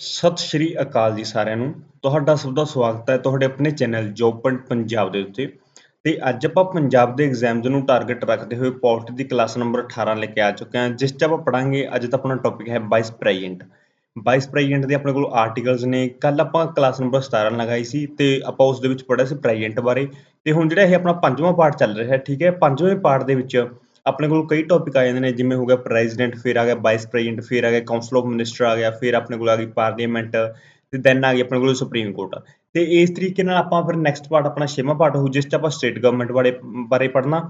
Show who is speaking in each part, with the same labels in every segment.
Speaker 1: ਸਤਿ ਸ਼੍ਰੀ ਅਕਾਲ ਜੀ ਸਾਰਿਆਂ ਨੂੰ। ਤੁਹਾਡਾ ਸਭ ਦਾ ਸਵਾਗਤ ਹੈ ਤੁਹਾਡੇ ਆਪਣੇ ਚੈਨਲ ਜੋਬ ਪੁਆਇੰਟ ਪੰਜਾਬ ਦੇ ਉੱਤੇ। ਤੇ ਅੱਜ ਆਪਾਂ ਪੰਜਾਬ ਦੇ ਐਗਜ਼ਾਮਸ ਨੂੰ ਟਾਰਗੇਟ ਰੱਖਦੇ ਹੋਏ ਪੋਸਟ ਦੀ ਕਲਾਸ ਨੰਬਰ 18 ਲੈ ਕੇ ਆ ਚੁੱਕੇ ਹਾਂ, ਜਿਸ 'ਚ ਆਪਾਂ ਪੜਾਂਗੇ ਅੱਜ ਦਾ ਆਪਣਾ ਟੌਪਿਕ ਹੈ ਵਾਈਸ ਪ੍ਰੈਜ਼ੀਡੈਂਟ ਵਾਈਸ ਪ੍ਰੈਜ਼ੀਡੈਂਟ ਦੇ ਆਪਣੇ ਕੋਲ ਆਰਟੀਕਲਸ ਨੇ ਕੱਲ ਆਪਾਂ ਕਲਾਸ ਨੰਬਰ 17 ਲਗਾਈ ਸੀ ਤੇ ਆਪਾਂ ਉਸ ਦੇ ਵਿੱਚ ਪੜਿਆ ਸੀ ਪ੍ਰੈਜ਼ੀਡੈਂਟ ਬਾਰੇ। ਤੇ ਹੁਣ ਜਿਹੜਾ ਇਹ ਆਪਣਾ ਪੰਜਵਾਂ ਪਾਰਟ ਚੱਲ ਰਿਹਾ ਹੈ, ਠੀਕ ਹੈ? ਪੰਜਵੇਂ ਪਾਰਟ ਦੇ ਵਿੱਚ ਆਪਣੇ ਕੋਲ ਕਈ ਟੌਪਿਕ ਆ ਜਾਂਦੇ ਨੇ, ਜਿਵੇਂ ਹੋ ਗਿਆ ਪ੍ਰੈਜ਼ੀਡੈਂਟ ਫਿਰ ਆ ਗਿਆ ਵਾਈਸ ਪ੍ਰੈਜ਼ੀਡੈਂਟ ਫਿਰ ਆ ਗਿਆ ਕਾਉਂਸਲ ਆਫ ਮਿਨਿਸਟਰ ਆ ਗਿਆ, ਫਿਰ ਆਪਣੇ ਕੋਲ ਆ ਗਈ ਪਾਰਲੀਮੈਂਟ ਤੇ ਦੈਨ ਆ ਗਈ ਆਪਣੇ ਕੋਲ ਸੁਪਰੀਮ ਕੋਰਟ। ਤੇ ਇਸ ਤਰੀਕੇ ਨਾਲ ਆਪਾਂ ਫਿਰ ਨੈਕਸਟ ਪਾਰਟ ਆਪਣਾ ਛੇਵਾਂ ਪਾਰਟ ਹੋ ਜਿਸ 'ਚ ਆਪਾਂ ਸਟੇਟ ਗਵਰਨਮੈਂਟ ਬਾਰੇ ਬਾਰੇ ਪੜ੍ਹਨਾ।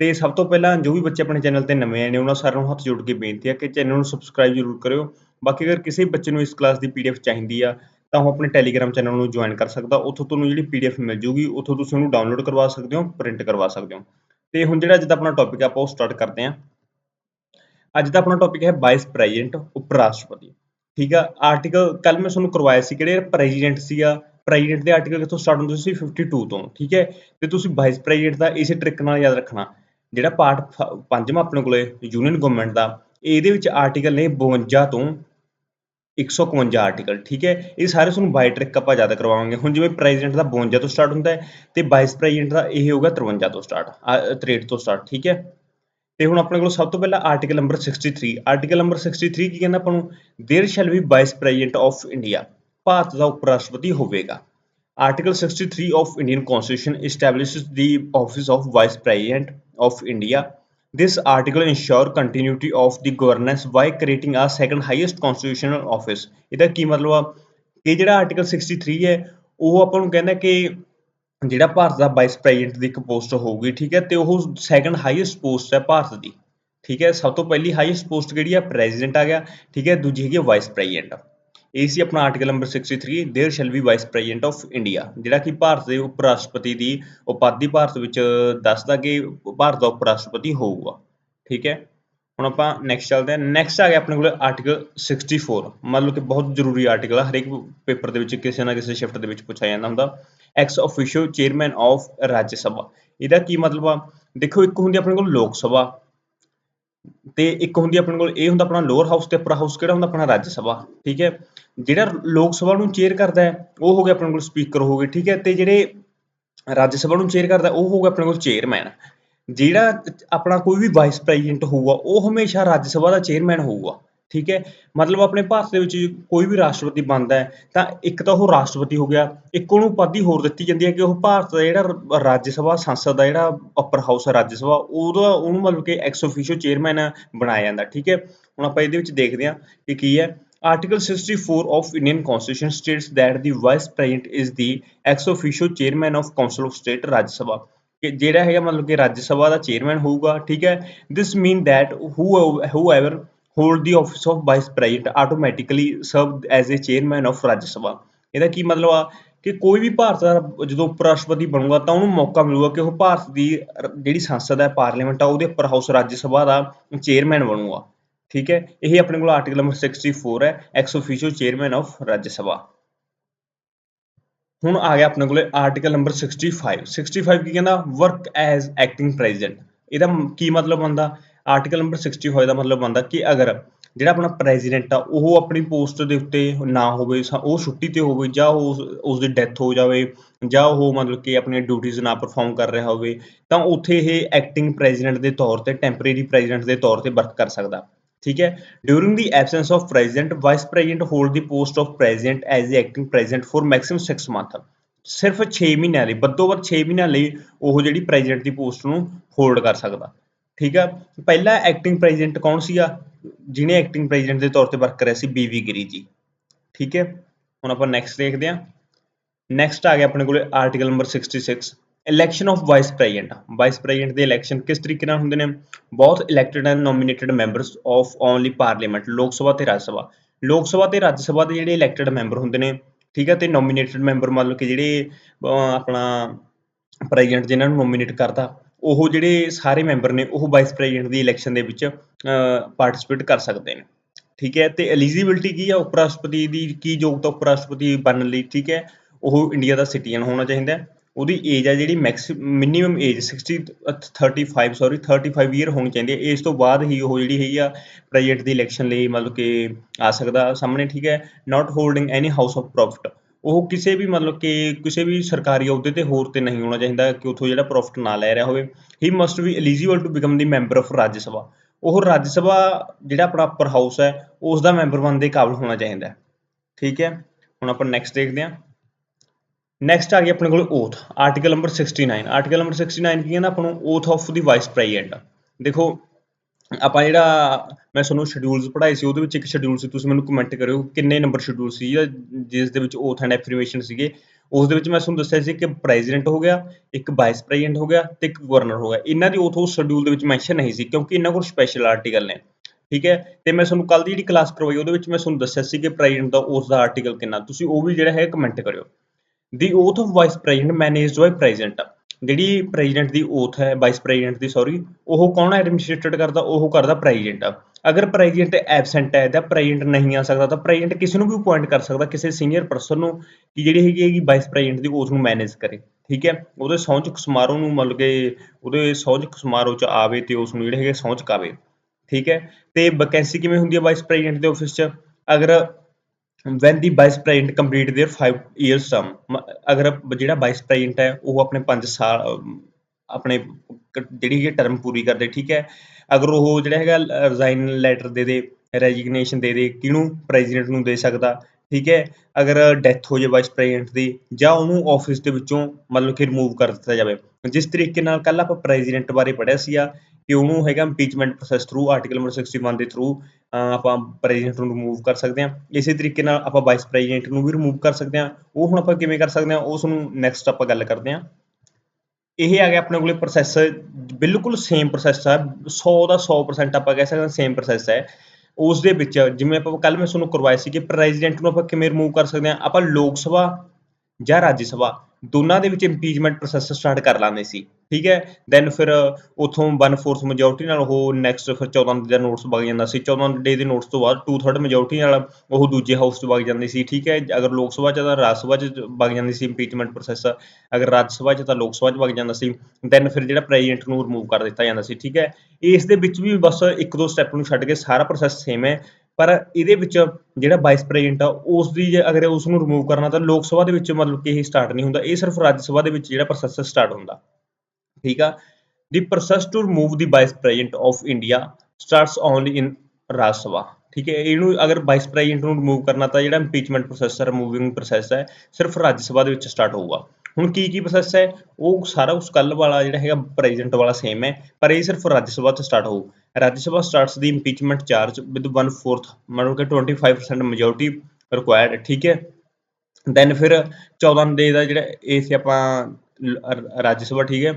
Speaker 1: ਤੇ ਸਭ ਤੋਂ ਪਹਿਲਾਂ ਜੋ ਵੀ ਬੱਚੇ ਆਪਣੇ ਚੈਨਲ ਤੇ ਨਵੇਂ ਆਏ ਨੇ, ਉਹਨਾਂ ਸਾਰਿਆਂ ਨੂੰ ਹੱਥ ਜੋੜ ਕੇ ਬੇਨਤੀ ਹੈ ਕਿ ਚੈਨਲ ਨੂੰ ਸਬਸਕ੍ਰਾਈਬ ਜ਼ਰੂਰ ਕਰਿਓ। ਬਾਕੀ ਅਗਰ ਕਿਸੇ ਬੱਚੇ ਨੂੰ ਇਸ ਕਲਾਸ ਦੀ ਪੀਡੀਐਫ ਚਾਹੀਦੀ ਆ, ਤਾਂ ਉਹ ਆਪਣੇ ਟੈਲੀਗ੍ਰਾਮ ਚੈਨਲ ਨੂੰ ਜੁਆਇਨ ਕਰ ਸਕਦਾ। ਉੱਥੋਂ ਤੁਹਾਨੂੰ ਜਿਹੜੀ ਪੀਡੀਐਫ ਮਿਲ ਜੂਗੀ, ਉੱਥੋਂ ਤੁਸੀਂ ਉਹਨੂੰ ਡਾਊਨਲੋਡ ਕਰਵਾ ਸਕਦੇ ਹੋ ਪ੍ਰਿੰਟ ਕਰਵਾ ਸਕਦੇ ਹੋ। ਤੇ ਹੁਣ ਜਿਹੜਾ ਅੱਜ ਦਾ ਆਪਣਾ ਟੌਪਿਕ ਆਪਾਂ ਉਹ ਸਟਾਰਟ ਕਰਦੇ ਹਾਂ। ਅੱਜ ਦਾ ਆਪਣਾ ਟੌਪਿਕ ਹੈ ਵਾਈਸ ਪ੍ਰੈਜ਼ੀਡੈਂਟ ਉਪ ਰਾਸ਼ਟਰਪਤੀ ਠੀਕ ਆ ਆਰਟੀਕਲ ਕੱਲ ਮੈਂ ਤੁਹਾਨੂੰ ਕਰਵਾਇਆ ਸੀ, ਕਿਹੜੇ ਪ੍ਰੈਜ਼ੀਡੈਂਟ ਸੀਗਾ? ਪ੍ਰੈਜ਼ੀਡੈਂਟ ਦੇ ਆਰਟੀਕਲ ਕਿੱਥੋਂ ਸਟਾਰਟ ਹੁੰਦੇ ਸੀ? 52 ਤੋਂ, ਠੀਕ ਹੈ? ਤੇ ਤੁਸੀਂ ਵਾਈਸ ਪ੍ਰੈਜ਼ੀਡੈਂਟ ਦਾ ਇਸੇ ਟ੍ਰਿਕ ਨਾਲ ਯਾਦ ਰੱਖਣਾ। ਜਿਹੜਾ ਪਾਰਟ ਪੰਜਵਾਂ ਆਪਣੇ ਕੋਲੇ ਯੂਨੀਅਨ ਗਵਰਨਮੈਂਟ ਦਾ, ਇਹਦੇ ਵਿੱਚ ਆਰਟੀਕਲ ਨੇ 52 ਤੋਂ 151 ਆਰਟੀਕਲ ਠੀਕ ਹੈ ਇਹ ਸਾਰੇ ਤੁਹਾਨੂੰ ਬਾਈ ਟ੍ਰਿਕ ਆਪਾਂ ਜ਼ਿਆਦਾ ਕਰਵਾਵਾਂਗੇ ਹੁਣ ਜਿਵੇਂ ਪ੍ਰੈਜ਼ੀਡੈਂਟ ਦਾ 52 ਤੋਂ ਸਟਾਰਟ ਹੁੰਦਾ ਹੈ ਤੇ ਵਾਈਸ ਪ੍ਰੈਜ਼ੀਡੈਂਟ ਦਾ ਇਹ ਹੋਊਗਾ 53 ਤੋਂ ਸਟਾਰਟ 63 ਤੋਂ ਸਟਾਰਟ ਠੀਕ ਹੈ ਤੇ ਹੁਣ ਆਪਣੇ ਕੋਲ ਸਭ ਤੋਂ ਪਹਿਲਾਂ ਆਰਟੀਕਲ ਨੰਬਰ 63 ਆਰਟੀਕਲ ਨੰਬਰ 63 ਕੀ ਕਹਿੰਦਾ ਆਪਾਂ ਨੂੰ there shall be vice president of India Bharat ਦਾ ਉਪ ਰਾਸ਼ਟਰਪਤੀ ਹੋਵੇਗਾ article 63 of Indian constitution establishes the office of vice president of India This article ensure continuity of the governance by creating a second highest constitutional office. ਇਹਦਾ ਕੀ ਮਤਲਬ ਆ? ਕਿ ਜਿਹੜਾ article 63 ਹੈ, ਉਹ ਆਪਾਂ ਨੂੰ ਕਹਿੰਦਾ ਕਿ ਜਿਹੜਾ ਭਾਰਤ ਦਾ ਵਾਈਸ ਪ੍ਰੈਜ਼ੀਡੈਂਟ ਦੀ ਇੱਕ ਪੋਸਟ ਹੋਊਗੀ, ਠੀਕ ਹੈ? ਤੇ ਉਹ ਸੈਕੰਡ ਹਾਈਐਸਟ ਪੋਸਟ ਹੈ ਭਾਰਤ ਦੀ, ਠੀਕ ਹੈ? ਸਭ ਤੋਂ ਪਹਿਲੀ ਹਾਈਐਸਟ ਪੋਸਟ ਕਿਹੜੀ ਹੈ ਪ੍ਰੈਜ਼ੀਡੈਂਟ ਆ ਗਿਆ, ਠੀਕ ਹੈ? ਦੂਜੀ ਹੈਗੀ ਵਾਈਸ ਪ੍ਰੈਜ਼ੀਡੈਂਟ ਇਹ ਸੀ ਆਪਣਾ article number 63 there shall be vice president of India ਜਿਹੜਾ ਕਿ ਭਾਰਤ ਦੇ ਉਪ ਰਾਸ਼ਟਰਪਤੀ ਦੀ ਉਪਾਧੀ ਭਾਰਤ ਵਿੱਚ ਦੱਸਦਾ ਕਿ ਭਾਰਤ ਦਾ ਉਪ ਰਾਸ਼ਟਰਪਤੀ ਹੋਊਗਾ ਠੀਕ ਹੈ ਹੁਣ ਆਪਾਂ ਨੈਕਸਟ ਚੱਲਦੇ ਹਾਂ ਨੈਕਸਟ ਆ ਗਿਆ ਆਪਣੇ ਕੋਲ ਆਰਟੀਕਲ 64 ਮੰਨ ਲਓ ਕਿ ਬਹੁਤ ਜ਼ਰੂਰੀ ਆਰਟੀਕਲ ਆ ਹਰੇਕ ਪੇਪਰ ਦੇ ਵਿੱਚ ਕਿਸੇ ਨਾ ਕਿਸੇ ਸ਼ਿਫਟ ਦੇ ਵਿੱਚ ਪੁੱਛਿਆ ਜਾਂਦਾ ਹੁੰਦਾ ex officio chairman of Raj Sabha ਇਹਦਾ ਕੀ ਮਤਲਬ ਆ ਦੇਖੋ ਇੱਕ ਹੁੰਦੀ ਆਪਣੇ ਕੋਲ ਲੋਕ ਸਭਾ ਤੇ ਇੱਕ ਹੁੰਦੀ ਆਪਣੇ ਕੋਲ, ਇਹ ਹੁੰਦਾ ਆਪਣਾ ਲੋਅਰ ਹਾਊਸ ਤੇ ਅਪਰ ਹਾਊਸ ਕਿਹੜਾ ਹੁੰਦਾ? ਆਪਣਾ ਰਾਜ ਸਭਾ, ਠੀਕ ਹੈ? ਜਿਹੜਾ ਲੋਕ ਸਭਾ ਨੂੰ ਚੇਅਰ ਕਰਦਾ ਹੈ, ਉਹ ਹੋ ਗਿਆ ਆਪਣੇ ਕੋਲ ਸਪੀਕਰ ਹੋ ਗਏ ਠੀਕ ਹੈ? ਤੇ ਜਿਹੜੇ ਰਾਜ ਸਭਾ ਨੂੰ ਚੇਅਰ ਕਰਦਾ, ਉਹ ਹੋ ਗਿਆ ਆਪਣੇ ਕੋਲ ਚੇਅਰਮੈਨ ਜਿਹੜਾ ਆਪਣਾ ਕੋਈ ਵੀ ਵਾਈਸ ਪ੍ਰੈਜ਼ੀਡੈਂਟ ਹੋਊਗਾ, ਉਹ ਹਮੇਸ਼ਾ ਰਾਜ ਸਭਾ ਦਾ ਚੇਅਰਮੈਨ ਹੋਊਗਾ। ਠੀਕ ਹੈ? ਮਤਲਬ ਆਪਣੇ ਭਾਰਤ ਦੇ ਵਿੱਚ ਕੋਈ ਵੀ ਰਾਸ਼ਟਰਪਤੀ ਬਣਦਾ ਹੈ, ਤਾਂ ਇੱਕ ਤਾਂ ਉਹ ਰਾਸ਼ਟਰਪਤੀ ਹੋ ਗਿਆ, ਇੱਕ ਉਹਨੂੰ ਉਪਾਧੀ ਹੋਰ ਦਿੱਤੀ ਜਾਂਦੀ ਹੈ ਕਿ ਉਹ ਭਾਰਤ ਦਾ ਜਿਹੜਾ ਰਾਜ ਸਭਾ ਸੰਸਦ ਦਾ ਜਿਹੜਾ ਅਪਰ ਹਾਊਸ ਹੈ, ਰਾਜ ਸਭਾ, ਉਹਦਾ, ਉਹਨੂੰ ਮਤਲਬ ਕਿ ਐਕਸ ਅਫੀਸ਼ੀਅਲ ਚੇਅਰਮੈਨ ਬਣਾਇਆ ਜਾਂਦਾ, ਠੀਕ ਹੈ? ਹੁਣ ਆਪਾਂ ਇਹਦੇ ਵਿੱਚ ਦੇਖਦੇ ਹਾਂ ਕਿ ਕੀ ਹੈ। Article 64 of Indian Constitution states that the Vice President is the ex officio chairman of Council of State Raj Sabha, ਕਿ ਜਿਹੜਾ ਹੈਗਾ ਮਤਲਬ ਕਿ ਰਾਜ ਸਭਾ ਦਾ ਚੇਅਰਮੈਨ ਹੋਊਗਾ, ਠੀਕ ਹੈ? This mean that whoever hold the office of vice president automatically serve as a chairman of ਰਾਜ ਸਭਾ ਇਹਦਾ ਕੀ ਮਤਲਬ ਆ ਕਿ ਕੋਈ ਵੀ ਭਾਰਤ ਦਾ ਜਦੋਂ ਉਪ ਰਾਸ਼ਟਰਪਤੀ ਬਣੂਗਾ ਤਾਂ ਉਹਨੂੰ ਮੌਕਾ ਮਿਲੂਗਾ ਕਿ ਉਹ ਭਾਰਤ ਦੀ ਜਿਹੜੀ ਸੰਸਦ ਹੈ, ਪਾਰਲੀਮੈਂਟ ਆ, ਉਹਦੇ ਉੱਪਰ ਹਾਊਸ ਰਾਜ ਸਭਾ ਦਾ ਚੇਅਰਮੈਨ ਬਣੂਗਾ। ਠੀਕ ਹੈ? ਇਹ ਆਪਣੇ ਕੋਲ ਆਰਟੀਕਲ ਨੰਬਰ 64 ਹੈ ex officio chairman of Rajya Sabha ਹੁਣ ਆ ਗਿਆ ਆਪਣੇ ਕੋਲੇ ਆਰਟੀਕਲ ਨੰਬਰ 65 65 ਕੀ ਕਹਿੰਦਾ? ਵਰਕ ਐਜ਼ ਐਕਟਿੰਗ ਪ੍ਰੈਜ਼ੀਡੈਂਟ ਇਹਦਾ ਕੀ ਮਤਲਬ ਬੰਦਾ ਆਰਟੀਕਲ ਨੰਬਰ 65 ਦਾ ਮਤਲਬ ਬਣਦਾ ਕਿ ਅਗਰ ਜਿਹੜਾ ਆਪਣਾ ਪ੍ਰੈਜ਼ੀਡੈਂਟ ਆ, ਉਹ ਆਪਣੀ ਪੋਸਟ ਦੇ ਉੱਤੇ ਨਾ ਹੋਵੇ ਉਹ ਛੁੱਟੀ ਤੇ ਹੋਵੇ ਜਾਂ ਉਹ ਉਸ ਦੀ ਡੈਥ ਹੋ ਜਾਵੇ ਜਾਂ ਉਹ ਮਤਲਬ ਕਿ ਆਪਣੀਆਂ ਡਿਊਟੀਆਂ ਨਾ ਪਰਫਾਰਮ ਕਰ ਰਿਹਾ ਹੋਵੇ, ਤਾਂ ਉੱਥੇ ਇਹ ਐਕਟਿੰਗ ਪ੍ਰੈਜ਼ੀਡੈਂਟ ਦੇ ਤੌਰ ਤੇ ਟੈਂਪਰੇਰੀ ਪ੍ਰੈਜ਼ੀਡੈਂਟ ਦੇ ਤੌਰ ਤੇ ਵਰਕ ਕਰ ਸਕਦਾ। ਠੀਕ ਹੈ? During the absence of president vice president hold the post of president as the acting president for maximum 6 month ਸਿਰਫ 6 ਮਹੀਨਿਆਂ ਲਈ, ਵੱਧੋ ਵੱਧ 6 ਮਹੀਨਿਆਂ ਲਈ ਉਹ ਜਿਹੜੀ ਪ੍ਰੈਜ਼ੀਡੈਂਟ ਦੀ ਪੋਸਟ ਨੂੰ ਹੋਲਡ ਕਰ ਸਕਦਾ। ਠੀਕ ਆ? ਪਹਿਲਾ ਐਕਟਿੰਗ ਪ੍ਰੈਜ਼ੀਡੈਂਟ ਕੌਣ ਸੀਗਾ? ਜਿਹਨੇ ਐਕਟਿੰਗ ਪ੍ਰੈਜ਼ੀਡੈਂਟ ਦੇ ਤੌਰ ਤੇ ਵਰਕ ਕਰਿਆ ਸੀ ਬੀਵੀ ਗਿਰੀ ਜੀ। ਠੀਕ ਹੈ? ਹੁਣ ਆਪਾਂ ਨੈਕਸਟ ਦੇਖਦੇ ਹਾਂ। ਨੈਕਸਟ ਆ ਗਿਆ ਆਪਣੇ ਕੋਲੇ article number 66 election of vice president vice president ਦੇ ਇਲੈਕਸ਼ਨ ਕਿਸ ਤਰੀਕੇ ਨਾਲ ਹੁੰਦੇ ਨੇ? ਬਹੁਤ elected and nominated members of only parliament Lok Sabha ਤੇ ਰਾਜ ਸਭਾ। ਲੋਕ ਸਭਾ ਤੇ ਰਾਜ ਸਭਾ ਦੇ ਜਿਹੜੇ ਇਲੈਕਟਡ ਮੈਂਬਰ ਹੁੰਦੇ ਨੇ, ਠੀਕ ਹੈ ਤੇ ਨੋਮੀਨੇਟਡ ਮੈਂਬਰ ਮਤਲਬ ਕਿ ਜਿਹੜੇ ਆਪਣਾ ਪ੍ਰੈਜ਼ੀਡੈਂਟ ਜਿਨ੍ਹਾਂ ਨੂੰ ਨੋਮੀਨੇਟ ਕਰਦਾ ਉਹ ਜਿਹੜੇ ਸਾਰੇ ਮੈਂਬਰ ਨੇ, ਉਹ ਵਾਈਸ ਪ੍ਰੈਜ਼ੀਡੈਂਟ ਦੀ ਇਲੈਕਸ਼ਨ ਦੇ ਵਿੱਚ ਪਾਰਟਿਸਿਪੇਟ ਕਰ ਸਕਦੇ ਨੇ। ਠੀਕ ਹੈ? ਤੇ ਐਲੀਜੀਬਿਲਟੀ ਕੀ ਹੈ ਉਪ ਰਾਸ਼ਟਰਪਤੀ ਦੀ ਕੀ ਯੋਗਤਾ ਉਪ ਰਾਸ਼ਟਰਪਤੀ ਬਣਨ ਲਈ, ਠੀਕ ਹੈ? ਉਹ ਇੰਡੀਆ ਦਾ ਸਿਟੀਜ਼ਨ ਹੋਣਾ ਚਾਹੀਦਾ ਹੈ। ਉਹਦੀ ਏਜ ਹੈ ਜਿਹੜੀ max minimum age 60 uh 35 sorry 35 year ਹੋਣੀ ਚਾਹੀਦੀ ਹੈ। ਇਸ ਤੋਂ ਬਾਅਦ ਹੀ ਉਹ ਜਿਹੜੀ ਹੈਗੀ ਆ ਪ੍ਰੈਜ਼ੀਡੈਂਟ ਦੀ ਇਲੈਕਸ਼ਨ ਲਈ ਮਤਲਬ ਕਿ ਆ ਸਕਦਾ ਸਾਹਮਣੇ, ਠੀਕ ਹੈ? Not holding any house of profit ਉਹ ਕਿਸੇ ਵੀ ਮਤਲਬ ਕਿ ਕਿਸੇ ਵੀ ਸਰਕਾਰੀ ਅਹੁਦੇ ਤੇ ਹੋਰ ਤੇ ਨਹੀਂ ਹੋਣਾ ਚਾਹੀਦਾ ਕਿ ਉੱਥੋਂ ਜਿਹੜਾ ਪ੍ਰੋਫਿਟ ਨਾ ਲੈ ਰਿਹਾ ਹੋਵੇ। He must be eligible to become the member of Raj Sabha ਉਹ ਰਾਜ ਸਭਾ ਜਿਹੜਾ ਆਪਣਾ ਅਪਰ ਹਾਊਸ ਹੈ, ਉਸ ਦਾ ਮੈਂਬਰ ਬਣਨ ਦੇ ਕਾਬਿਲ ਹੋਣਾ ਚਾਹੀਦਾ ਠੀਕ ਹੈ? ਹੁਣ ਆਪਾਂ ਨੈਕਸਟ ਦੇਖਦੇ ਹਾਂ। ਨੈਕਸਟ ਆ ਗਈ ਆਪਣੇ ਕੋਲ oath article number 69 article number 69 ਕੀ ਕਹਿੰਦਾ ਆਪਾਂ ਨੂੰ oath of the vice president ਦੇਖੋ ਆਪਾਂ ਜਿਹੜਾ ਮੈਂ ਤੁਹਾਨੂੰ ਸ਼ਡਿਊਲਸ ਪੜ੍ਹਾਏ ਸੀ, ਉਹਦੇ ਵਿੱਚ ਇੱਕ ਸ਼ਡਿਊਲ ਸੀ, ਤੁਸੀਂ ਮੈਨੂੰ ਕਮੈਂਟ ਕਰਿਓ ਕਿੰਨੇ ਨੰਬਰ ਸ਼ਡਿਊਲ ਸੀ ਜਿਸ ਦੇ ਵਿੱਚ ਓਥ ਐਂਡ ਐਫਰਮੇਸ਼ਨ ਸੀਗੇ, ਉਸ ਦੇ ਵਿੱਚ ਮੈਂ ਤੁਹਾਨੂੰ ਦੱਸਿਆ ਸੀ ਕਿ ਪ੍ਰੈਜ਼ੀਡੈਂਟ ਹੋ ਗਿਆ, ਇੱਕ ਵਾਈਸ ਪ੍ਰੈਜ਼ੀਡੈਂਟ ਹੋ ਗਿਆ ਤੇ ਇੱਕ ਗਵਰਨਰ ਹੋ ਗਿਆ। ਇਹਨਾਂ ਦੀ ਓਥ ਸ਼ਡਿਊਲ ਦੇ ਵਿੱਚ ਮੈਂਸ਼ਨ ਨਹੀਂ ਸੀ, ਕਿਉਂਕਿ ਇਹਨਾਂ ਕੋਲ ਸਪੈਸ਼ਲ ਆਰਟੀਕਲ ਨੇ। ਠੀਕ ਹੈ? ਤੇ ਮੈਂ ਤੁਹਾਨੂੰ ਕੱਲ ਦੀ ਜਿਹੜੀ ਕਲਾਸ ਕਰਵਾਈ, ਉਹਦੇ ਵਿੱਚ ਮੈਂ ਤੁਹਾਨੂੰ ਦੱਸਿਆ ਸੀ ਕਿ ਪ੍ਰੈਜ਼ੀਡੈਂਟ ਦਾ ਉਸ ਦਾ ਆਰਟੀਕਲ ਕਿੰਨਾ। ਤੁਸੀਂ ਉਹ ਵੀ ਜਿਹੜਾ ਹੈ ਕਮੈਂਟ ਕਰਿਓ। The oath of vice president managed by president ਜਿਹੜੀ ਪ੍ਰੈਜ਼ੀਡੈਂਟ ਦੀ ਓਥ ਹੈ ਵਾਈਸ ਪ੍ਰੈਜ਼ੀਡੈਂਟ ਦੀ ਸੌਰੀ ਉਹ ਕੌਣ ਐਡਮਿਨਿਸਟ੍ਰੇਟਡ ਕਰਦਾ, ਉਹ ਕਰਦਾ ਪ੍ਰੈਜ਼ੀਡੈਂਟ ਅਗਰ ਪ੍ਰੈਜ਼ੀਡੈਂਟ ਐਬਸੈਂਟ ਹੈ ਜਾਂ ਪ੍ਰੈਜ਼ੀਡੈਂਟ ਨਹੀਂ ਆ ਸਕਦਾ, ਤਾਂ ਪ੍ਰੈਜ਼ੀਡੈਂਟ ਕਿਸੇ ਨੂੰ ਵੀ ਅਪਾਇੰਟ ਕਰ ਸਕਦਾ, ਕਿਸੇ ਸੀਨੀਅਰ ਪਰਸਨ ਨੂੰ, ਕਿ ਜਿਹੜੀ ਹੈਗੀ ਹੈਗੀ ਵਾਈਸ ਪ੍ਰੈਜ਼ੀਡੈਂਟ ਦੀ ਓਥ ਨੂੰ ਮੈਨੇਜ ਕਰੇ। ਠੀਕ ਹੈ? ਉਹਦੇ ਸਹੁੰ ਚੁੱਕ ਸਮਾਰੋਹ ਨੂੰ ਮਤਲਬ ਕਿ ਉਹਦੇ ਸਹੁੰ ਸਮਾਰੋਹ 'ਚ ਆਵੇ ਤੇ ਉਸ ਨੂੰ ਜਿਹੜੇ ਹੈਗੇ ਸਹੁੰ ਚੁਕਾਵੇ ਠੀਕ ਹੈ? ਤੇ ਵੈਕੈਂਸੀ ਕਿਵੇਂ ਹੁੰਦੀ ਹੈ ਵਾਈਸ ਪ੍ਰੈਜ਼ੀਡੈਂਟ ਦੇ ਆਫਿਸ 'ਚ? ਅਗਰ when the vice president complete their 5 years term ਅਗਰ ਜਿਹੜਾ ਵਾਈਸ ਪ੍ਰੈਜ਼ੀਡੈਂਟ ਹੈ, ਉਹ ਆਪਣੇ 5 ਸਾਲ ਆਪਣੇ ਜਿਹੜੀ ਹੈ ਟਰਮ ਪੂਰੀ ਕਰਦੇ, ਠੀਕ ਹੈ? ਅਗਰ ਉਹ ਜਿਹੜਾ ਹੈਗਾ ਰਿਜ਼ਾਈਨ ਲੈਟਰ ਦੇ ਦੇ ਰੈਜ਼ਿਗਨੇਸ਼ਨ ਦੇ ਦੇ, ਕਿਹਨੂੰ? ਪ੍ਰੈਜ਼ੀਡੈਂਟ ਨੂੰ ਦੇ ਸਕਦਾ? ਠੀਕ ਹੈ, ਅਗਰ ਡੈਥ ਹੋ ਜਾਵੇ ਵਾਈਸ ਪ੍ਰੈਜ਼ੀਡੈਂਟ ਦੀ, ਜਾਂ ਉਹਨੂੰ ਆਫਿਸ ਦੇ ਵਿੱਚੋਂ ਮਤਲਬ ਕਿ ਰਿਮੂਵ ਕਰ ਦਿੱਤਾ ਜਾਵੇ। ਜਿਸ ਤਰੀਕੇ ਨਾਲ ਕੱਲ ਆਪਾਂ ਪ੍ਰੈਜ਼ੀਡੈਂਟ ਬਾਰੇ ਪੜ੍ਹਿਆ ਸੀਗਾ ਕਿ ਉਹਨੂੰ ਹੈਗਾ impeachment process through article number 61 ਦੇ ਥਰੂ ਆਪਾਂ ਪ੍ਰੈਜ਼ੀਡੈਂਟ ਨੂੰ ਰਿਮੂਵ ਕਰ ਸਕਦੇ ਹਾਂ। ਇਸੇ ਤਰੀਕੇ ਨਾਲ ਆਪਾਂ ਵਾਈਸ ਪ੍ਰੈਜ਼ੀਡੈਂਟ ਨੂੰ ਵੀ ਰਿਮੂਵ ਕਰ ਸਕਦੇ ਹਾਂ। ਉਹ ਹੁਣ ਆਪਾਂ ਕਿਵੇਂ ਕਰ ਸਕਦੇ ਹਾਂ, ਉਸ ਨੂੰ ਨੈਕਸਟ ਆਪਾਂ ਗੱਲ ਕਰਦੇ ਹਾਂ। ਇਹ ਆ ਗਿਆ ਆਪਣੇ ਕੋਲੇ ਪ੍ਰੋਸੈਸ ਬਿਲਕੁਲ ਸੇਮ ਪ੍ਰੋਸੈਸ ਹੈ 100 ਦਾ 100% ਆਪਾਂ ਕਹਿ ਸਕਦੇ ਹਾਂ ਸੇਮ ਪ੍ਰੋਸੈਸ ਹੈ। ਉਸ ਦੇ ਵਿੱਚ ਜਿਵੇਂ ਆਪਾਂ ਕੱਲ ਮੈਂ ਤੁਹਾਨੂੰ ਕਰਵਾਇਆ ਸੀ ਕਿ ਪ੍ਰੈਜ਼ੀਡੈਂਟ ਨੂੰ ਆਪਾਂ ਕਿਵੇਂ ਰਿਮੂਵ ਕਰ ਸਕਦੇ ਹਾਂ, ਆਪਾਂ ਲੋਕ ਸਭਾ ਜਾਂ ਰਾਜ ਸਭਾ ਦੋਨਾਂ ਦੇ ਵਿੱਚ ਇੰਪੀਚਮੈਂਟ ਪ੍ਰੋਸੈਸ ਸਟਾਰਟ ਕਰ ਲਾਂਦੇ ਸੀ। ਠੀਕ ਹੈ ਦੈਨ ਫਿਰ ਉਥੋਂ 1/4 ਮੈਜੋਰਟੀ ਨਾਲ ਉਹ ਨੈਕਸਟ ਫਿਰ 14 ਦੇ ਨੋਟਸ ਵਗ ਜਾਂਦਾ ਸੀ 14 ਡੇ ਦੇ ਨੋਟਸ ਤੋਂ ਬਾਅਦ 2/3 ਮੈਜੋਰਟੀ ਨਾਲ ਉਹ ਦੂਜੇ ਹਾਊਸ 'ਚ ਵਗ ਜਾਂਦੀ ਸੀ, ਠੀਕ ਹੈ, ਅਗਰ ਲੋਕ ਸਭਾ 'ਚ ਤਾਂ ਰਾਜ ਸਭਾ 'ਚ ਵਗ ਜਾਂਦੀ ਸੀ ਇੰਪੀਚਮੈਂਟ ਪ੍ਰੋਸੈਸ ਅਗਰ ਰਾਜ ਸਭਾ 'ਚ ਤਾਂ ਲੋਕ ਸਭਾ 'ਚ ਵਗ ਜਾਂਦਾ ਸੀ ਦੈਨ ਫਿਰ ਜਿਹੜਾ ਪ੍ਰੈਜ਼ੀਡੈਂਟ ਨੂੰ ਰਿਮੂਵ ਕਰ ਦਿੱਤਾ ਜਾਂਦਾ ਸੀ, ਠੀਕ ਹੈ, ਇਸ ਦੇ ਵਿੱਚ ਵੀ ਬਸ ਇੱਕ ਦੋ ਸਟੈਪ ਨੂੰ ਛੱਡ ਕੇ ਸਾਰਾ ਪ੍ਰੋਸੈਸ ਸੇਮ ਹੈ, ਪਰ ਇਹਦੇ ਵਿੱਚ ਜਿਹੜਾ ਵਾਈਸ ਪ੍ਰੈਜ਼ੀਡੈਂਟ ਆ, ਉਸ ਦੀ ਅਗਰ ਉਸ ਨੂੰ ਰਿਮੂਵ ਕਰਨਾ ਤਾਂ ਲੋਕ ਸਭਾ ਦੇ ਵਿੱਚ ਮਤਲਬ ਕਿ ਇਹ ਸਟਾਰਟ ਨਹੀਂ ਹੁੰਦਾ, ਇਹ ਸਿਰਫ ਰਾਜ ਸਭਾ ਦੇ ਵਿੱਚ ਜਿਹੜਾ ਪ੍ਰੋਸੈਸ ਸਟਾਰਟ ਹੁੰਦਾ। ਠੀਕ ਆ? The process to remove the vice president of India starts only in Raj ਠੀਕ ਹੈ? ਇਹਨੂੰ ਅਗਰ ਵਾਈਸ ਪ੍ਰੈਜ਼ੀਡੈਂਟ ਨੂੰ ਰਿਮੂਵ ਕਰਨਾ ਤਾਂ ਜਿਹੜਾ ਇੰਪੀਚਮੈਂਟ ਪ੍ਰੋਸੈਸ ਰਿਮੂਵਿੰਗ ਪ੍ਰੋਸੈਸ ਹੈ, ਸਿਰਫ ਰਾਜ ਸਭਾ ਦੇ ਵਿੱਚ ਸਟਾਰਟ ਹੋਊਗਾ। ਹੁਣ ਕੀ ਕੀ ਪ੍ਰੋਸੈਸ ਹੈ? ਉਹ ਸਾਰਾ ਉਸ ਕੱਲ ਵਾਲਾ ਜਿਹੜਾ ਹੈਗਾ ਪ੍ਰੈਜ਼ੀਡੈਂਟ ਵਾਲਾ ਸੇਮ ਹੈ, ਪਰ ਇਹ ਸਿਰਫ ਰਾਜ ਸਭਾ ਤੋਂ ਸਟਾਰਟ ਹੋਊ। Raj Sabha starts the impeachment charge with 1/4 ਮਤਲਬ ਕਿ 25% ਮੈਜੋਰਟੀ ਰਿਕੁਆਇਰਡ ਠੀਕ ਹੈ? ਦੈਨ ਫਿਰ 14 ਦੇ ਦਾ ਜਿਹੜਾ ਇਹ ਸੀ ਆਪਾਂ ਰਾਜ ਸਭਾ ਠੀਕ ਹੈ?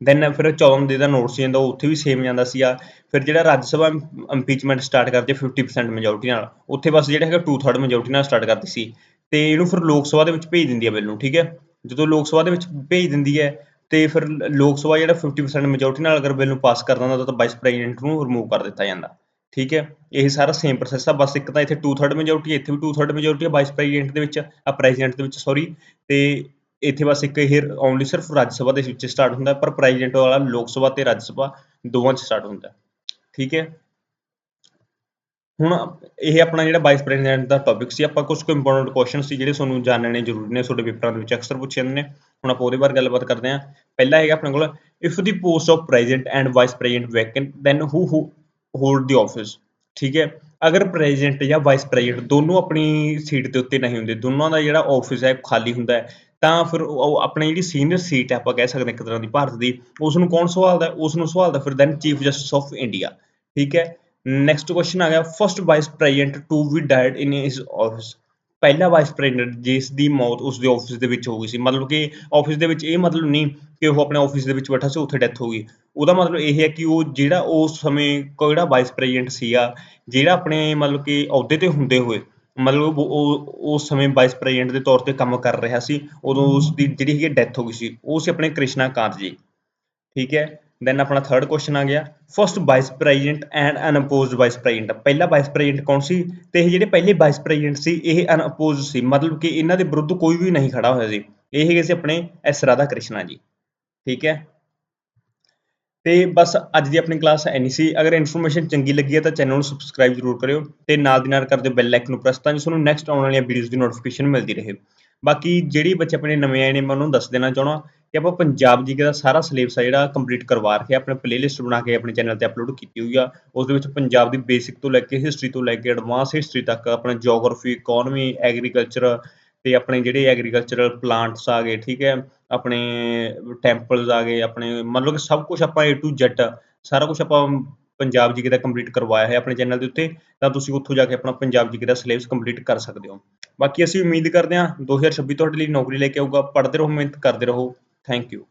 Speaker 1: ਦੈਨ ਫਿਰ 14 ਦੇ ਦਾ ਨੋਟਸ ਸੀ ਜਾਂਦਾ, ਉਹ ਉੱਥੇ ਵੀ ਸੇਮ ਜਾਂਦਾ ਸੀਗਾ। ਫਿਰ ਜਿਹੜਾ ਰਾਜ ਸਭਾ ਇੰਪੀਚਮੈਂਟ ਸਟਾਰਟ ਕਰਦੀ ਹੈ 50% ਮੈਜੋਰਟੀ ਨਾਲ, ਉੱਥੇ ਬਸ ਜਿਹੜਾ ਹੈਗਾ 2/3 ਮੈਜੋਰਟੀ ਨਾਲ ਸਟਾਰਟ ਕਰਦੀ ਸੀ। ਤੇ ਇਹਨੂੰ ਫਿਰ ਲੋਕ ਸਭਾ ਦੇ ਵਿੱਚ ਭੇਜ ਦਿੰਦੀ ਹੈ ਬਿੱਲ ਨੂੰ, ਠੀਕ ਹੈ? ਜਦੋਂ ਲੋਕ ਸਭਾ ਦੇ ਵਿੱਚ ਭੇਜ ਦਿੰਦੀ ਹੈ, ਤੇ ਫਿਰ ਲੋਕ ਸਭਾ ਜਿਹੜਾ 50% ਮੈਜੋਰਟੀ ਨਾਲ ਅਗਰ ਬਿੱਲ ਨੂੰ ਪਾਸ ਕਰ ਦਿੰਦਾ, ਤਾਂ ਵਾਈਸ ਪ੍ਰੈਜ਼ੀਡੈਂਟ ਨੂੰ ਰਿਮੂਵ ਕਰ ਦਿੱਤਾ ਜਾਂਦਾ, ਠੀਕ ਹੈ? ਇਹ ਸਾਰਾ ਸੇਮ ਪ੍ਰੋਸੈਸ ਆ, ਬਸ ਇੱਕ ਤਾਂ ਇੱਥੇ 2/3 ਮੈਜੋਰਟੀ ਇੱਥੇ ਵੀ 2/3 ਮੈਜੋਰਟੀ ਹੈ ਵਾਈਸ ਪ੍ਰੈਜ਼ੀਡੈਂਟ ਦੇ ਵਿੱਚ, ਆ ਪ੍ਰੈਜ਼ੀਡੈਂਟ ਦੇ ਵਿੱਚ ਸੌਰੀ ਤੇ ਇੱਥੇ ਬਸ ਇੱਕ ਇਹ ਓਨਲੀ ਸਿਰਫ ਰਾਜ ਸਭਾ ਦੇ ਵਿੱਚ ਸਟਾਰਟ ਹੁੰਦਾ, ਪਰ ਪ੍ਰੈਜ਼ੀਡੈਂਟ ਵਾਲਾ ਲੋਕ ਸਭਾ ਤੇ ਰਾਜ ਸਭਾ ਦੋਵਾਂ 'ਚ ਸਟਾਰਟ ਹੁੰਦਾ। ਠੀਕ ਹੈ? ਹੁਣ ਇਹ ਆਪਣਾ ਜਿਹੜਾ ਵਾਈਸ ਪ੍ਰੈਜ਼ੀਡੈਂਟ ਦਾ ਟੌਪਿਕ ਸੀ, ਆਪਾਂ ਕੁਝ ਕੁ ਇੰਪੋਰਟੈਂਟ ਕੁਐਸਚਨ ਸੀ ਜਿਹੜੇ ਤੁਹਾਨੂੰ ਜਾਣਨੇ ਜ਼ਰੂਰੀ ਨੇ, ਤੁਹਾਡੇ ਪੇਪਰਾਂ ਦੇ ਵਿੱਚ ਅਕਸਰ ਪੁੱਛੇ ਜਾਂਦੇ ਨੇ। ਹੁਣ ਆਪਾਂ ਉਹਦੇ ਬਾਰੇ ਗੱਲਬਾਤ ਕਰਦੇ ਹਾਂ। ਪਹਿਲਾ ਹੈਗਾ ਆਪਣੇ ਕੋਲ if the post of president and vice president vacant then who hold the office ਠੀਕ ਹੈ? ਅਗਰ ਪ੍ਰੈਜ਼ੀਡੈਂਟ ਜਾਂ ਵਾਈਸ ਪ੍ਰੈਜ਼ੀਡੈਂਟ ਦੋਨੋਂ ਆਪਣੀ ਸੀਟ ਦੇ ਉੱਤੇ ਨਹੀਂ ਹੁੰਦੇ, ਦੋਨਾਂ ਦਾ ਜਿਹੜਾ ਆਫਿਸ ਹੈ ਖਾਲੀ ਹੁੰਦਾ ਹੈ ਤਾਂ ਫਿਰ ਉਹ ਆਪਣੀ ਜਿਹੜੀ ਸੀਨੀਅਰ ਸੀਟ ਹੈ, ਆਪਾਂ ਕਹਿ ਸਕਦੇ ਹਾਂ ਇੱਕ ਤਰ੍ਹਾਂ ਦੀ ਭਾਰਤ ਦੀ ਉਸ ਨੂੰ ਕੌਣ ਸਵਾਲਦਾ ਹੈ? ਉਸ ਨੂੰ ਸੰਭਾਲਦਾ ਫਿਰ then chief justice of India ਠੀਕ ਹੈ? ਨੈਕਸਟ ਕੁਐਸਚਨ ਆ ਗਿਆ ਫਰਸਟ ਵਾਈਸ ਪ੍ਰੈਜ਼ੀਡੈਂਟ ਟੂ ਵੀ ਡਾਇਡ ਇਨ ਹਿਸ ਆਫਿਸ ਪਹਿਲਾ ਵਾਈਸ ਪ੍ਰੈਜ਼ੀਡੈਂਟ ਜਿਸ ਦੀ ਮੌਤ ਉਸ ਦੇ ਆਫਿਸ ਦੇ ਵਿੱਚ ਹੋ ਗਈ ਸੀ। ਮਤਲਬ ਕਿ ਆਫਿਸ ਦੇ ਵਿੱਚ ਇਹ ਮਤਲਬ ਨਹੀਂ ਕਿ ਉਹ ਆਪਣੇ ਆਫਿਸ ਦੇ ਵਿੱਚ ਬੈਠਾ ਸੀ, ਉੱਥੇ ਡੈਥ ਹੋ ਗਈ। ਉਹਦਾ ਮਤਲਬ ਇਹ ਹੈ ਕਿ ਉਹ ਜਿਹੜਾ ਉਸ ਸਮੇਂ ਕਿਹੜਾ ਵਾਈਸ ਪ੍ਰੈਜ਼ੀਡੈਂਟ ਸੀਗਾ, ਜਿਹੜਾ ਆਪਣੇ ਮਤਲਬ ਕਿ ਅਹੁਦੇ ਤੇ ਹੁੰਦੇ ਹੋਏ ਮਤਲਬ ਉਹ ਉਸ ਸਮੇਂ ਵਾਈਸ ਪ੍ਰੈਜ਼ੀਡੈਂਟ ਦੇ ਤੌਰ ਤੇ ਕੰਮ ਕਰ ਰਿਹਾ ਸੀ, ਉਦੋਂ ਉਸ ਦੀ ਜਿਹੜੀ ਹੈਗੀ ਡੈਥ ਹੋ ਗਈ ਸੀ, ਉਹ ਸੀ ਆਪਣੇ ਕ੍ਰਿਸ਼ਨਾ ਕਾਂਤ ਜੀ। ਠੀਕ ਹੈ? ਦੈਨ ਆਪਣਾ ਥਰਡ ਕੁਐਸਚਨ ਆ ਗਿਆ। First vice president and unopposed vice president ਪਹਿਲਾ ਵਾਈਸ ਪ੍ਰੈਜ਼ੀਡੈਂਟ ਕੌਣ ਸੀ? ਤੇ ਇਹ ਜਿਹੜੇ ਪਹਿਲੇ ਵਾਈਸ ਪ੍ਰੈਜ਼ੀਡੈਂਟ ਸੀ, ਇਹ ਅਨਅਪੋਜ਼ਡ ਸੀ। ਮਤਲਬ ਕਿ ਇਹਨਾਂ ਦੇ ਵਿਰੁੱਧ ਕੋਈ ਵੀ ਨਹੀਂ ਖੜਾ ਹੋਇਆ ਸੀ। ਇਹ ਹੈਗੇ ਸੀ ਆਪਣੇ ਐਸ ਰਾਧਾ ਕ੍ਰਿਸ਼ਨਾ ਜੀ। ਠੀਕ ਹੈ? ਤੇ ਬਸ ਅੱਜ ਦੀ ਆਪਣੀ ਕਲਾਸ ਐਨੀ ਸੀ। ਅਗਰ ਇਨਫੋਰਮੇਸ਼ਨ ਚੰਗੀ ਲੱਗੀ ਹੈ ਤਾਂ ਚੈਨਲ ਨੂੰ ਸਬਸਕ੍ਰਾਈਬ ਜ਼ਰੂਰ ਕਰਿਓ ਤੇ ਨਾਲ ਦੀ ਨਾਲ ਕਰਦੇ ਬੈਲ ਆਈਕਨ ਨੂੰ ਪ੍ਰੈਸ ਤਾਂ ਜੋ ਤੁਹਾਨੂੰ ਨੈਕਸਟ ਆਉਣ ਵਾਲੀਆਂ ਵੀਡੀਓਜ਼ ਦੀ ਨੋਟੀਫਿਕੇਸ਼ਨ ਮਿਲਦੀ ਰਹੇ। ਬਾਕੀ ਜਿਹੜੀ ਬੱਚੇ ਆਪਣੇ ਨਵੇਂ ਆਏ ਨੇ, ਮੈਂ ਉਹਨੂੰ ਦੱਸ ਦੇਣਾ ਚਾਹਣਾ ਕਿ ਆਪਾਂ ਪੰਜਾਬ ਜੀ ਦਾ ਸਾਰਾ ਸਿਲੇਬਸ ਆ ਜਿਹੜਾ ਕੰਪਲੀਟ ਕਰਵਾ ਰੱਖਿਆ ਆਪਣੇ ਪਲੇਲਿਸਟ ਬਣਾ ਕੇ ਆਪਣੇ ਚੈਨਲ ਤੇ ਅਪਲੋਡ ਕੀਤੀ ਹੋਈ ਆ। ਉਸ ਦੇ ਵਿੱਚ ਪੰਜਾਬ ਦੀ ਬੇਸਿਕ ਤੋਂ ਲੈ ਕੇ ਹਿਸਟਰੀ ਤੋਂ ਲੈ ਕੇ ਐਡਵਾਂਸ ਹਿਸਟਰੀ ਤੱਕ ਆਪਣਾ ਜੀਓਗ੍ਰਾਫੀ ਇਕਨੋਮੀ ਐਗਰੀਕਲਚਰ ਤੇ ਆਪਣੇ ਜਿਹੜੇ ਐਗਰੀਕਲਚਰਲ ਪਲਾਂਟਸ ਆ ਗਏ, ਠੀਕ ਹੈ, ਆਪਣੇ ਟੈਂਪਲਸ ਆ ਗਏ, ਆਪਣੇ ਮਤਲਬ ਕਿ ਸਭ ਕੁਝ ਆਪਾਂ A to Z ਸਾਰਾ ਕੁਝ ਆਪਾਂ ਪੰਜਾਬ ਜੀਕੇ ਦਾ ਕੰਪਲੀਟ ਕਰਵਾਇਆ ਹੈ ਆਪਣੇ ਚੈਨਲ ਦੇ ਉੱਤੇ, ਤਾਂ ਤੁਸੀਂ ਉੱਥੋਂ ਜਾ ਕੇ ਆਪਣਾ ਪੰਜਾਬ ਜੀਕੇ ਦਾ ਸਿਲੇਬਸ ਕੰਪਲੀਟ ਕਰ ਸਕਦੇ ਹੋ। ਬਾਕੀ ਅਸੀਂ ਉਮੀਦ ਕਰਦੇ ਹਾਂ 2026 ਤੁਹਾਡੇ ਲਈ ਨੌਕਰੀ ਲੈ ਕੇ ਆਊਗਾ, ਪੜ੍ਹਦੇ ਰਹੋ, ਮਿਹਨਤ ਕਰਦੇ ਰਹੋ। Thank you